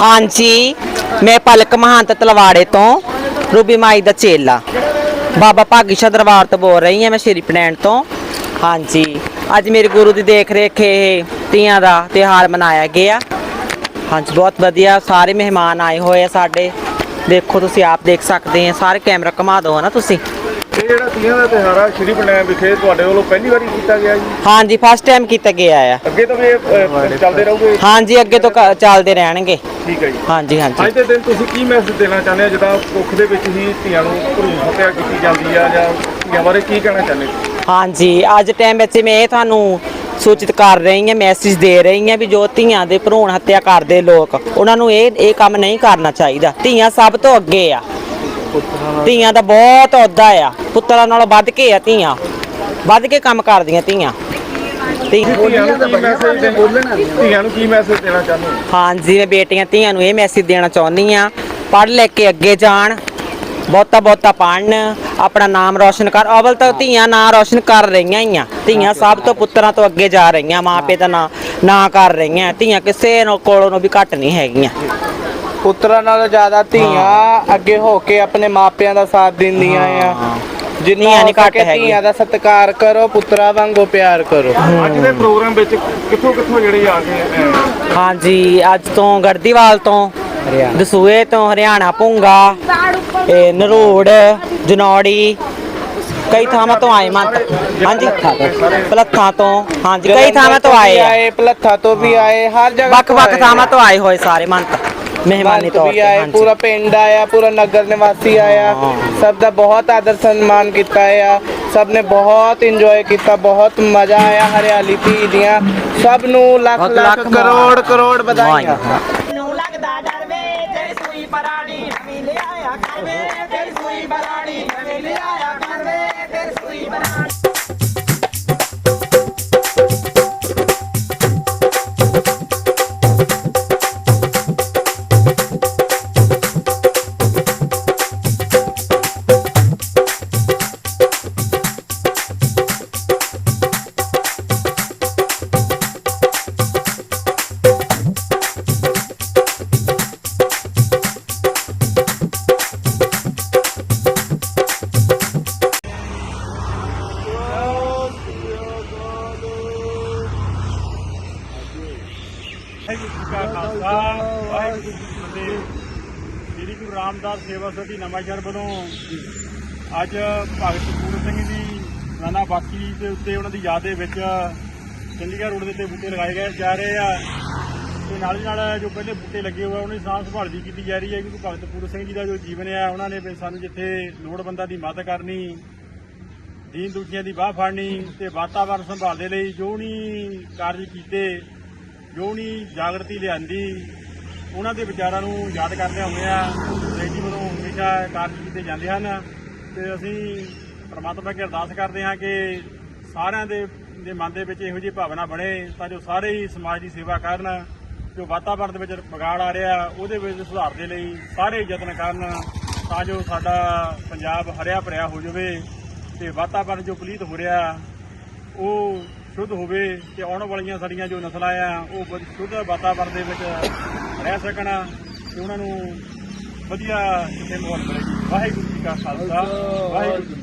ਹਾਂਜੀ, ਮੈਂ ਪਲਕ ਮਹੰਤ ਤਲਵਾੜੇ ਤੋਂ ਰੂਬੀ ਮਾਈ ਦਾ ਚੇਲਾ। ਬਾਬਾ ਭਾਗੀਸ਼ਾ ਦਰਬਾਰ ਤੋਂ ਬੋਲ ਰਹੀ ਹਾਂ ਮੈਂ, ਸ਼੍ਰੀ ਪਨੈਣ ਤੋਂ। ਹਾਂਜੀ, ਅੱਜ ਮੇਰੇ ਗੁਰੂ ਦੀ ਦੇਖ ਰੇਖ ਇਹ ਤੀਆਂ ਦਾ ਤਿਉਹਾਰ ਮਨਾਇਆ ਗਿਆ। ਹਾਂਜੀ, ਬਹੁਤ ਵਧੀਆ, ਸਾਰੇ ਮਹਿਮਾਨ ਆਏ ਹੋਏ ਆ ਸਾਡੇ। ਦੇਖੋ ਤੁਸੀਂ ਆਪ ਦੇਖ ਸਕਦੇ ਆ, ਸਾਰੇ ਕੈਮਰਾ ਘੁਮਾ ਦਿਓ ਨਾ ਤੁਸੀਂ। ਇਹ ਜਿਹੜਾ ਤੀਆਂ ਦਾ ਤਿਉਹਾਰ ਆ ਸ਼੍ਰੀ ਪਟਿਆਲਾ ਵਿਖੇ ਤੁਹਾਡੇ ਵੱਲੋਂ ਪਹਿਲੀ ਵਾਰੀ ਕੀਤਾ ਗਿਆ ਜੀ? ਹਾਂਜੀ ਫਸਟ ਟਾਈਮ ਕੀਤਾ ਗਿਆ ਆ। ਅੱਗੇ ਤੋਂ ਵੀ ਇਹ ਅ, ਚੱਲਦੇ ਰਹੋਗੇ? ਹਾਂਜੀ ਅੱਗੇ ਤੋਂ ਕ- ਚੱਲਦੇ ਰਹਿਣਗੇ। ਠੀਕ ਹੈ ਜੀ। ਹਾਂਜੀ ਹਾਂਜੀ। ਅੱਜ ਦੇ ਦਿਨ ਤੁਸੀਂ ਕੀ ਮੈਸੇਜ ਦੇਣਾ ਚਾਹੁੰਦੇ ਹੋ ਜਿੱਦਾਂ ਕੁੱਖ ਦੇ ਵਿੱਚ ਹੀ ਧੀਆਂ ਨੂੰ ਭਰੂਣ ਹੱਤਿਆ ਕੀਤੀ ਜਾਂਦੀ ਆ ਜਾਂ ਧੀਆਂ ਬਾਰੇ ਕੀ ਕਹਿਣਾ ਚਾਹੁੰਦੇ ਹੋ? ਹਾਂਜੀ ਅੱਜ ਟਾਈਮ ਵਿੱਚ ਮੈਂ ਇਹ ਤੁਹਾਨੂੰ ਸੂਚਿਤ ਕਰ ਰਹੀ ਹਾਂ ਮੈਸੇਜ ਦੇ ਰਹੀ ਹਾਂ ਵੀ ਜੋ ਧੀਆਂ ਦੇ ਭਰੂਣ ਹੱਤਿਆ ਕਰਦੇ ਲੋਕ ਉਹਨਾਂ ਨੂੰ ਇਹ ਇਹ ਕੰਮ ਨਹੀਂ ਕਰਨਾ ਚਾਹੀਦਾ। ਧੀਆਂ ਸਭ ਤੋਂ ਅੱਗੇ ਆ। ਧੀਆਂ ਦਾ ਬਹੁਤ ਅਹੁਦਾ ਆ। ਪੁੱਤਰਾਂ ਨਾਲੋਂ ਵੱਧ ਕੇ ਆ ਧੀਆਂ। ਵੱਧ ਕੇ ਕੰਮ ਕਰਦੀਆਂ ਧੀਆਂ। ਧੀ- ਧੀਆਂ ਨੂੰ ਕੀ ਮੈਸੇਜ ਦੇ ਧੀਆਂ ਨੂੰ ਕੀ ਮੈਸੇਜ ਦੇਣਾ ਚਾਹੁੰਦੇ ਹੋ? ਹਾਂਜੀ ਮੈਂ ਬੇਟੀਆਂ ਧੀਆਂ ਨੂੰ ਇਹ ਮੈਸੇਜ ਦੇਣਾ ਚਾਹੁੰਦੀ ਆ ਪੜ੍ਹ ਲੈ ਕੇ ਅੱਗੇ ਜਾਣ ਬਹੁਤਾ ਬਹੁਤਾ ਪੜ੍ਹਨ ਆਪਣਾ ਨਾਮ ਰੌਸ਼ਨ ਕਰ। ਅਵਲ ਤਾਂ ਧੀਆਂ ਨਾਂ ਰੌਸ਼ਨ ਕਰ ਰਹੀਆਂ ਹੀ ਆ। ਧੀਆਂ ਸਭ ਤੋਂ ਪੁੱਤਰਾਂ ਤੋਂ ਅੱਗੇ ਜਾ ਰਹੀਆਂ ਮਾਪੇ ਦਾ ਨਾਂ ਨਾਂ ਕਰ ਰਹੀਆਂ। ਧੀਆਂ ਕਿਸੇ ਨੂੰ ਕੋਲੋਂ ਨੂੰ ਵੀ ਘੱਟ ਨਹੀਂ ਹੈਗੀਆਂ। ਪੁੱਤਰਾਂ ਨਾਲੋਂ ਜ਼ਿਆਦਾ ਧੀਆਂ ਅੱਗੇ ਹੋ ਕੇ ਆਪਣੇ ਮਾਪਿਆਂ ਦਾ ਸਾਥ ਦਿੰਦੀਆਂ ਆ। ਜਿੰਨੀਆਂ ਧੀਆਂ ਨੀ ਨਹੀਂ ਘੱਟ ਹੈਗੀਆਂ। ਧੀਆਂ ਦਾ ਸਤਿਕਾਰ ਕਰੋ ਪੁੱਤਰਾਂ ਵਾਂਗੂ ਪਿਆਰ ਕਰੋ। ਅੱਜ ਦੇ ਪ੍ਰੋਗਰਾਮ ਵਿੱਚ ਕਿੱਥੋਂ ਕਿੱਥੋਂ ਜਿਹੜੇ ਆ ਕੇ ਅ, ਹਾਂਜੀ ਅੱਜ ਤੋਂ ਗੜਦੀਵਾਲ ਤੋਂ ਦਸੂਏ ਤੋਂ ਹਰਿਆਣਾ ਭੁੰਗਾ ਇਹ ਨਰੋੜ ਜਨੌੜੀ ਕਈ ਥਾਵਾਂ ਤੋਂ ਆਏ ਮੰਤ। ਹਾਂਜੀ? ਪਲੱਥਾਂ ਤੋਂ। ਹਾਂਜੀ ਕਈ ਥਾਵਾਂ ਤੋਂ ਆਏ ਆਏ ਪਲੱਥਾ ਤੋਂ ਵੀ ਆਏ ਹਰ ਜਗ੍ਹਾ ਵੱਖ ਤੋਂ ਵੱਖ ਆਏ ਥਾਵਾਂ ਤੋਂ ਆਏ ਹੋਏ ਸਾਰੇ ਮੰਤ। ਮਹਿਮਾਨੀ ਤੌਰ ਤੇ ਆਏ ਹਾਂਜੀ। ਪੂਰਾ ਪਿੰਡ ਆਇਆ ਪੂਰਾ ਨਗਰ ਨਿਵਾਸੀ ਆਇਆ। ਸਭ ਦਾ ਬਹੁਤ ਆਦਰ ਸਨਮਾਨ ਕੀਤਾ ਆ। ਸਭ ਨੇ ਬਹੁਤ ਇੰਜੋਏ ਕੀਤਾ ਬਹੁਤ ਮਜ਼ਾ ਆਇਆ ਹਰਿਆਲੀ ਧੀ ਦੀਆਂ। ਸਭ ਨੂੰ ਲੱਖ ਬਹੁਤ ਲੱਖ ਲੱਖ ਕਰੋੜ ਕਰੋੜ ਵਧਾਈਆਂ। ਨੂੰ ਲੱਗਦਾ ਡਰ ਵੇ ਤੇਰੀ ਸੂਈ ਪਰਾਣੀ ਨਵੀਂ ਲਿਆਇਆ ਕਰ ਵੇ। ਤੇਰੀ ਸੂਈ ਪਰਾਣੀ ਨਵੀਂ ਲਿਆਇਆ ਕਰ ਵੇ ਤੇਰੀ ਸੂਈ ਪਰਾਣੀ ਜੀ ਕਾ ਖਾਲਸਾ ਵਾਹਿਗੁਰੂ ਜੀ ਕੀ ਫਤਿਹ ਸ੍ਰੀ ਗੁਰੂ ਰਾਮਦਾਸ ਸੇਵਾ ਸੋਸਾਇਟੀ ਨਵਾਂਸ਼ਹਿਰ ਵੱਲੋਂ ਅੱਜ ਭਗਤ ਪੂਰਨ ਸਿੰਘ ਦੀ ਨਾਨਾ ਬਾਕੀ ਦੇ ਉੱਤੇ ਉਹਨਾਂ ਦੀ ਯਾਦ ਦੇ ਵਿੱਚ ਚੰਡੀਗੜ੍ਹ ਰੋਡ ਦੇ ਉੱਤੇ ਬੂਟੇ ਲਗਾਏ ਗਏ ਜਾ ਰਹੇ ਆ, ਤੇ ਨਾਲ ਦੀ ਨਾਲ ਜੋ ਪਹਿਲੇ ਬੂਟੇ ਲੱਗੇ ਹੋਏ ਆ, ਉਹਨਾਂ ਦੀ ਸਾਂਭ ਸੰਭਾਲ ਵੀ ਕੀਤੀ ਜਾ ਰਹੀ ਹੈ ਕਿਉਂਕਿ ਭਗਤ ਪੂਰਨ ਸਿੰਘ ਜੀ ਦਾ ਜੋ ਜੀਵਨ ਹੈ ਉਹਨਾਂ ਨੇ ਵੀ ਸਾਨੂੰ ਜਿੱਥੇ ਲੋੜਵੰਦਾਂ ਦੀ ਮਦਦ ਕਰਨੀ, ਦੀਨ ਦੁਖੀਆਂ ਦੀ ਬਾਹ ਫੜਨੀ ਤੇ ਵਾਤਾਵਰਣ ਸੰਭਾਲ ਦੇ ਲਈ ਜੋ ਨਹੀਂ ਕਾਰਜ ਕੀਤੇ ਜੋ ਨਹੀਂ ਜਾਗਰਤੀ ਲਿਆਂਦੀ, ਉਹਨਾਂ ਦੇ ਵਿਚਾਰਾਂ ਨੂੰ ਯਾਦ ਕਰਦੇ ਹੁੰਦੇ ਆ ਸੋਸਾਇਟੀ ਵੱਲੋਂ ਹਮੇਸ਼ਾ ਕਾਰਜ ਕੀਤੇ ਜਾਂਦੇ ਹਨ ਤੇ ਅਸੀਂ ਪਰਮਾਤਮਾ ਅੱਗੇ ਅਰਦਾਸ ਕਰਦੇ ਹਾਂ ਕਿ ਸਾਰਿਆਂ ਦੇ ਦੇ ਮਨ ਦੇ ਵਿੱਚ ਇਹੋ ਜਿਹੀ ਭਾਵਨਾ ਬਣੇ ਤਾਂ ਜੋ ਸਾਰੇ ਹੀ ਸਮਾਜ ਦੀ ਸੇਵਾ ਕਰਨ, ਜੋ ਵਾਤਾਵਰਣ ਦੇ ਵਿੱਚ ਵਿਗਾੜ ਆ ਰਿਹਾ, ਉਹਦੇ ਵਿੱਚ ਸੁਧਾਰ ਦੇ ਲਈ ਸਾਰੇ ਯਤਨ ਕਰਨ ਤਾਂ ਜੋ ਸਾਡਾ ਪੰਜਾਬ ਹਰਿਆ ਭਰਿਆ ਹੋ ਜਾਵੇ ਤੇ ਵਾਤਾਵਰਣ ਜੋ ਪਲੀਤ ਹੋ ਰਿਹਾ, ਉਹ ਸ਼ੁੱਧ ਹੋਵੇ ਤੇ ਆਉਣ ਵਾਲੀਆਂ ਸਾਡੀਆਂ ਜੋ ਨਸਲਾਂ ਆ, ਉਹ ਸ਼ੁੱਧ ਵਾਤਾਵਰਣ ਦੇ ਵਿੱਚ ਰਹਿ ਸਕਣ ਤੇ ਉਹਨਾਂ ਨੂੰ ਵਧੀਆ ਕਿਤੇ ਮੌਤ ਮਿਲੇ। ਵਾਹਿਗੁਰੂ ਜੀ ਕਾ ਖਾਲਸਾ, ਵਾਹਿਗੁਰੂ ਜੀ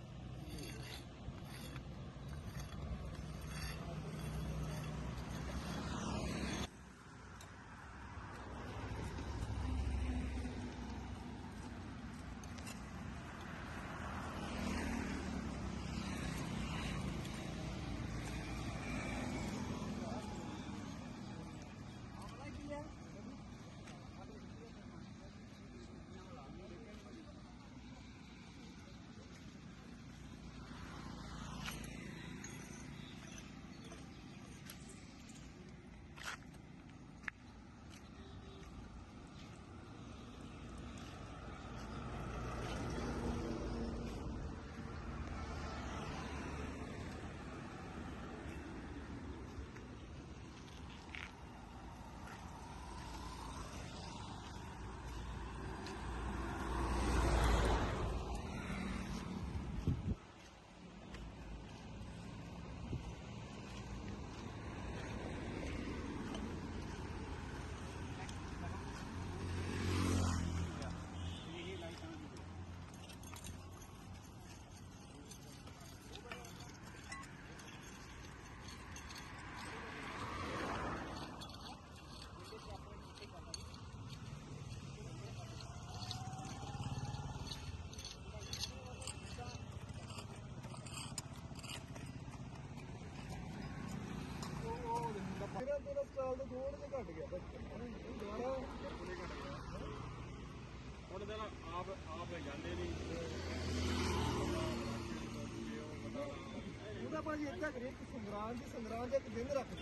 ਉਹਦਾ ਭਾਜੀ ਇੱਦਾਂ ਕਰੀਏ ਕਿ ਸੰਗਰਾਂਦ ਦੀ ਸੰਗਰਾਂਦ ਦੇ ਇੱਕ ਦਿਨ ਰੱਖ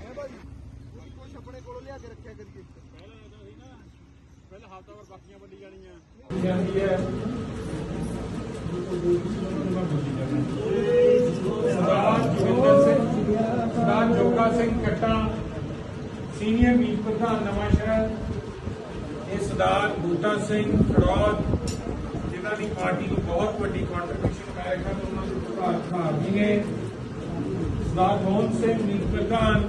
ਹੈ ਭਾਜੀ? ਕੋਈ ਕੁਛ ਆਪਣੇ ਕੋਲੋਂ ਲਿਆ ਕੇ ਰੱਖਿਆ ਕਰੀਏ। ਪਹਿਲਾਂ ਤਾਂ ਸੀ ਨਾ ਪਹਿਲਾਂ ਹਫ਼ਤਾ ਵਰ ਬਾਕੀਆਂ ਵੰਡੀ ਜਾਣੀਆਂ। ਸਰਦਾਰ ਜੋਗਾ ਸਿੰਘ ਕੱਟਾ ਸੀਨੀਅਰ ਮੀਤ ਪ੍ਰਧਾਨ ਨਵਾਂ ਸ਼ਹਿਰ ਇਹ ਸਰਦਾਰ ਬੂਟਾ ਸਿੰਘ ਖੜੌਦ ਜਿਨ੍ਹਾਂ ਦੀ ਪਾਰਟੀ ਨੂੰ ਬਹੁਤ ਵੱਡੀ ਕੰਟਰੀਬਿਊਸ਼ਨ ਹੈ ਹਨ ਉਹਨਾਂ ਨੂੰ ਪ੍ਰਧਾਨ ਭਾਰਤੀ ਨੇ ਸਰਦਾਰ ਮੋਹਨ ਸਿੰਘ ਮੀਤ ਪ੍ਰਧਾਨ